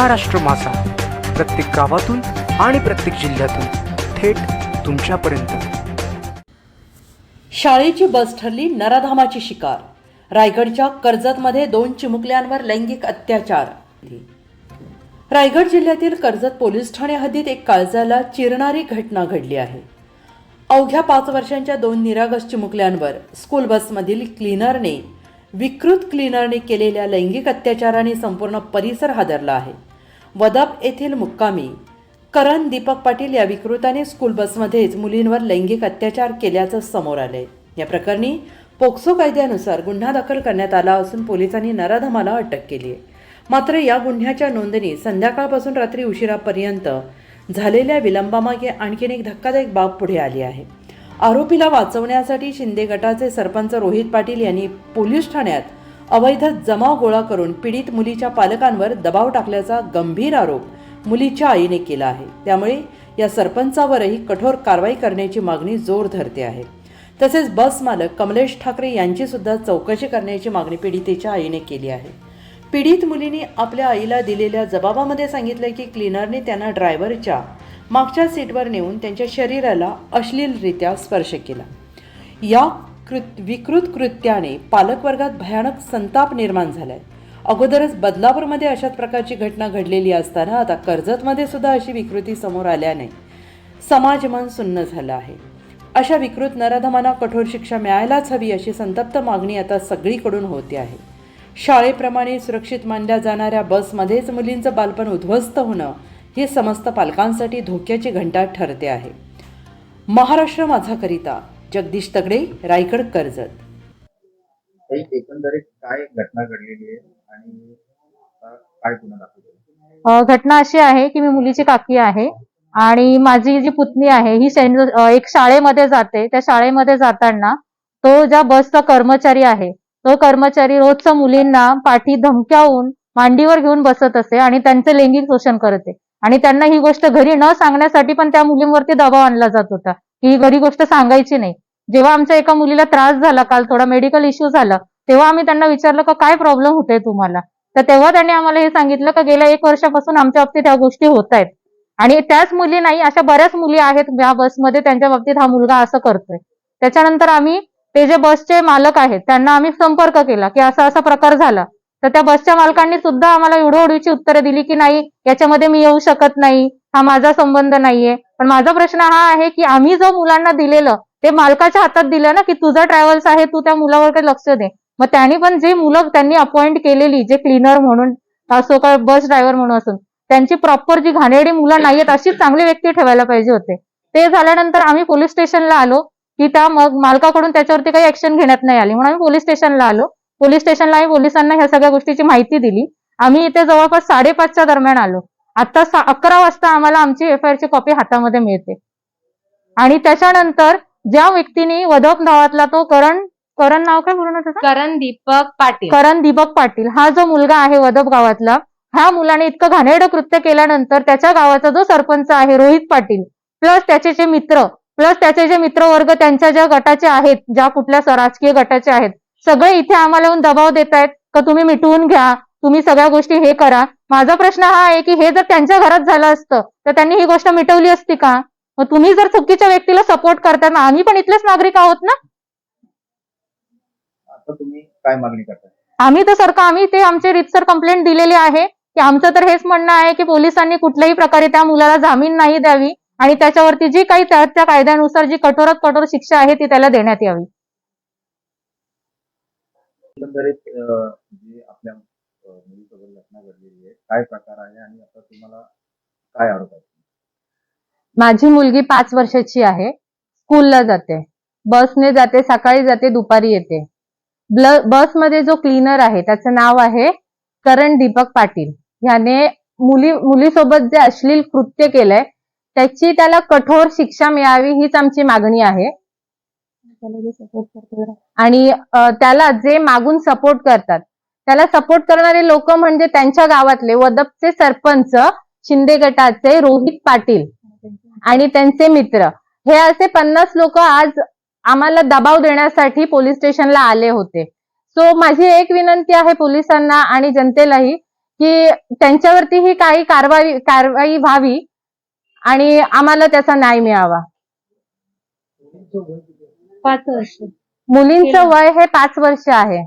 महाराष्ट्र मासा प्रत्येक गावातून आणि प्रत्येक जिल्ह्यातून थेट तुमच्यापर्यंत. शाळेची बस ठरली नराधामाची शिकार. रायगडच्या कर्जतमध्ये दोन चिमुकल्यांवर लैंगिक अत्याचार. रायगड जिल्ह्यातील कर्जत पोलीस ठाणे हद्दीत एक काळजाला चिरणारी घटना घडली आहे. अवघ्या पाच वर्षांच्या दोन निरागस चिमुकल्यांवर स्कूल बसमधील क्लीनरने विकृत क्लीनरने केलेल्या लैंगिक अत्याचाराने संपूर्ण परिसर हादरला आहे. वदप येथील मुक्कामी. करण दीपक पाटील या विकृताने स्कूल बसमध्येच मुलींवर लैंगिक अत्याचार केल्याचं समोर आलंय. या प्रकरणी पोक्सो कायद्यानुसार गुन्हा दाखल करण्यात आला असून पोलिसांनी नराधमाला अटक केली आहे मात्र या गुन्ह्याच्या नोंदणी संध्याकाळपासून रात्री उशिरापर्यंत झालेल्या विलंबामागे आणखीन एक धक्कादायक बाब पुढे आली आहे. आरोपीला वाचवण्यासाठी शिंदे गटाचे सरपंच रोहित पाटील यांनी पोलीस ठाण्यात अवैध जमाव गोळा करून पीडित मुलीच्या पालकांवर दबाव टाकल्याचा गंभीर आरोप मुलीच्या आईने केला आहे. त्यामुळे या सरपंचावरही कठोर कारवाई करण्याची मागणी जोर धरते आहे. तसेच बस मालक कमलेश ठाकरे यांची सुद्धा चौकशी करण्याची मागणी पीडितेच्या आईने केली आहे. पीडित मुलीने आपल्या आईला दिलेल्या जबाबामध्ये सांगितलं की क्लीनरने त्यांना ड्रायव्हरच्या मागच्या सीटवर नेऊन त्यांच्या शरीराला अश्लीलरित्या स्पर्श केला. या कृत विकृत कृत्याने पालकवर्गात भयानक संताप निर्माण झालाय. अगोदरच बदलापूरमध्ये अशाच प्रकारची घटना घडलेली असताना आता कर्जतमध्ये सुद्धा अशी विकृती समोर आल्याने समाज मन सुन्न झालं आहे. अशा विकृत नराधमांना कठोर शिक्षा मिळायलाच हवी अशी संतप्त मागणी आता सगळीकडून होते आहे. शाळेप्रमाणे सुरक्षित मानल्या जाणाऱ्या बसमध्येच मुलींचं बालपण उद्ध्वस्त होणं हे समस्त पालकांसाठी धोक्याची घंटा ठरते आहे. महाराष्ट्र माझाकरिता जगदीश तगडे रायगड कर्जत. एकंदरीत काय घटना घडलेली आहे आणि आता काय गुन्हा दाखल घटना अशी आहे की मी मुलीची काकी आहे आणि माझी जी पुतणी आहे ही सेंट एक शाळेमध्ये जाते. त्या शाळेमध्ये जाताना तो ज्या बसचा कर्मचारी आहे तो कर्मचारी रोजच्या मुलींना पाठी धमक्यावून मांडीवर घेऊन बसत असे आणि त्यांचे लैंगिक शोषण करते. आणि त्यांना ही गोष्ट घरी न सांगण्यासाठी पण त्या मुलींवरती दबाव आणला जात होता. ही घरी गोष्ट सांगायची नाही. जेव्हा आमच्या एका मुलीला त्रास झाला काल थोडा मेडिकल इश्यू झाला तेव्हा आम्ही त्यांना विचारलं का काय प्रॉब्लेम होते तुम्हाला? तर तेव्हा त्यांनी आम्हाला हे सांगितलं का गेल्या एक वर्षापासून आमच्या बाबतीत ह्या गोष्टी होत आहेत. आणि त्याच मुली नाही अशा बऱ्याच मुली आहेत या बसमध्ये त्यांच्या बाबतीत हा मुलगा असं करतोय. त्याच्यानंतर आम्ही ते जे बसचे मालक आहेत त्यांना आम्ही संपर्क केला की असा असा प्रकार झाला. तर त्या बसच्या मालकांनी सुद्धा आम्हाला उडवडीची उत्तरं दिली की नाही याच्यामध्ये मी येऊ शकत नाही. हा माझा संबंध नाहीये. पण माझा प्रश्न हा आहे की आम्ही जो मुलांना दिलेलं ते मालकाच्या हातात दिलं ना की तुझा ट्रॅव्हल्स आहे तू त्या मुलावर काही लक्ष दे. मग त्यांनी पण जे मुलं त्यांनी अपॉइंट केलेली जे क्लीनर म्हणून असो का बस ड्रायव्हर म्हणून असून त्यांची प्रॉपर जी घाणेरडी मुलं नाहीयेत अशी चांगली व्यक्ती ठेवायला पाहिजे होते. ते झाल्यानंतर आम्ही पोलीस स्टेशनला आलो की त्या मग मालकाकडून त्याच्यावरती काही ऍक्शन घेण्यात नाही आली. म्हणून आम्ही पोलीस स्टेशनला आलो. पोलीस स्टेशनला आम्ही पोलिसांना ह्या सगळ्या गोष्टीची माहिती दिली. आम्ही इथे जवळपास साडेपाचच्या दरम्यान आलो. आता अकरा वाजता आम्हाला आमची एफ आय ची कॉपी हातामध्ये मिळते. आणि त्याच्यानंतर ज्या व्यक्तीने वदप गावातला तो करण करण नाव काय पूर्ण करण दीपक पाटील. करण दीपक पाटील. हा जो मुलगा आहे वदप गावातला ह्या मुलाने इतकं घाणेरडं कृत्य केल्यानंतर त्याच्या गावाचा जो सरपंच आहे रोहित पाटील प्लस त्याचे जे मित्र प्लस त्याचे जे मित्रवर्ग त्यांच्या ज्या गटाचे आहेत ज्या कुठल्या राजकीय गटाचे आहेत सगळे इथे आम्हाला येऊन दबाव देत आहेत का तुम्ही मिटवून घ्या तुम्ही सगळ्या गोष्टी हे करा. माझा प्रश्न हा आहे की हे जर त्यांच्या घरात झालं असतं तर त्यांनी ही गोष्ट मिटवली असती का? मग तुम्ही जर चुकीच्या व्यक्तीला सपोर्ट करताय मग आम्ही पण इथलेच नागरिक आहोत ना? आता तुम्ही काय मागणी करताय आम्ही तर सरकार आम्ही ते आमचे रितसर कंप्लेंट दिलेली आहे की आमचं तर हेच म्हणणं आहे की पोलिसांनी कुठल्याही प्रकारे त्या मुलाला जामीन नाही द्यावी आणि त्याच्यावरती जी काही त्या त्या कायद्यानुसार जी कठोरात कठोर शिक्षा आहे ती त्याला देण्यात यावी. मुलीसोबत घटना घडलेली आहे. काय प्रकार आहे आणि आता तुम्हाला काय आरोप आहे माझी मुलगी पाच वर्षाची आहे. स्कूलला जाते. बसने जाते सकाळी जाते दुपारी येते. बसमध्ये जो क्लीनर आहे त्याचं नाव आहे करण दीपक पाटील. ह्याने मुली मुलीसोबत जे अश्लील कृत्य केलंय त्याची त्याला कठोर शिक्षा मिळावी हीच आमची मागणी आहे. आणि त्याला जे मागून सपोर्ट करतात त्याला सपोर्ट करणारे लोक म्हणजे त्यांच्या गावातले वदपचे सरपंच शिंदे गटाचे रोहित पाटील आणि त्यांचे मित्र. हे असे पन्नास लोक आज आम्हाला दबाव देण्यासाठी पोलीस स्टेशनला आले होते. सो माझी एक विनंती आहे पोलिसांना आणि जनतेलाही की त्यांच्यावरती ही काही कारवाई कारवाई व्हावी आणि आम्हाला त्याचा न्याय मिळावा. पाच वर्ष. मुलींचं वय हे पाच वर्ष आहे.